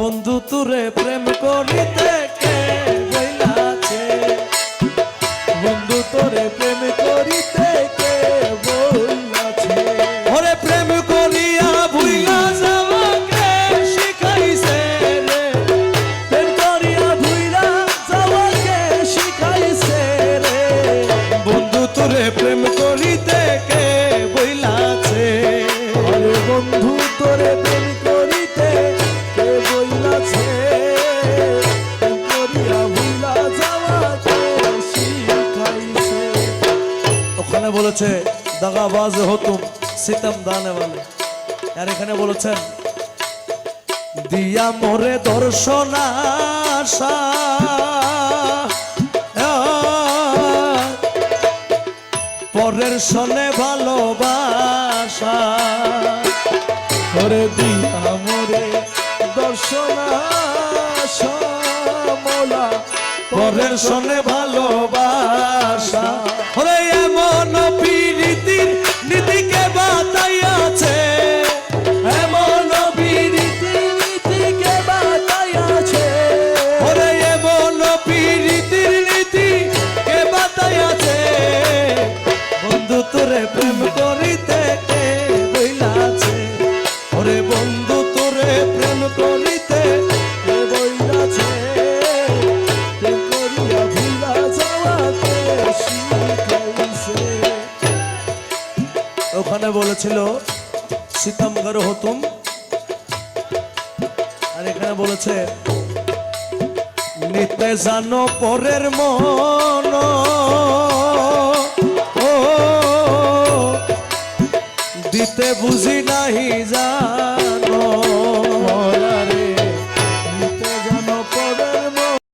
বন্ধু, তুরে প্রেম করিতে কে বইলাছে বন্ধু, তোরে প্রেম করিতে কে বলছে ওরে প্রেম করিয়া ভুইলা যাওয়াকে শিখাইছে রে। প্রেম করিয়া ভুইরা যাওয়াকে শিখাইছে রে। বন্ধু, তোরে প্রেম করিতে কে বইলাছে আরে বন্ধু, তোরে প্রেম ওখানে বলেছে দাগাবাজ হতুম সিতম দানে বলে আর এখানে বলেছেন, দিয়া মোরে দর্শন পরের সনে ভালোবাসা। করে দিয়া মোরে দর্শনা, সমলা, পরের সনে ভালোবাসা। ওরে, এমন প্রীতির নীতিকে বাতাইয়াছে? এমন রীতি নীতিকে বাতাইয়াছে? ওরে, এমন প্রীতির নীতি কে বাতাইয়াছে? বন্ধু, তোরে প্রেম করিতে ওখানে বলেছিল সীতামগর হতুম আর এখানে বলেছে, নিতে জানো পরের মন। ও, দিতে বুঝি নাহি যা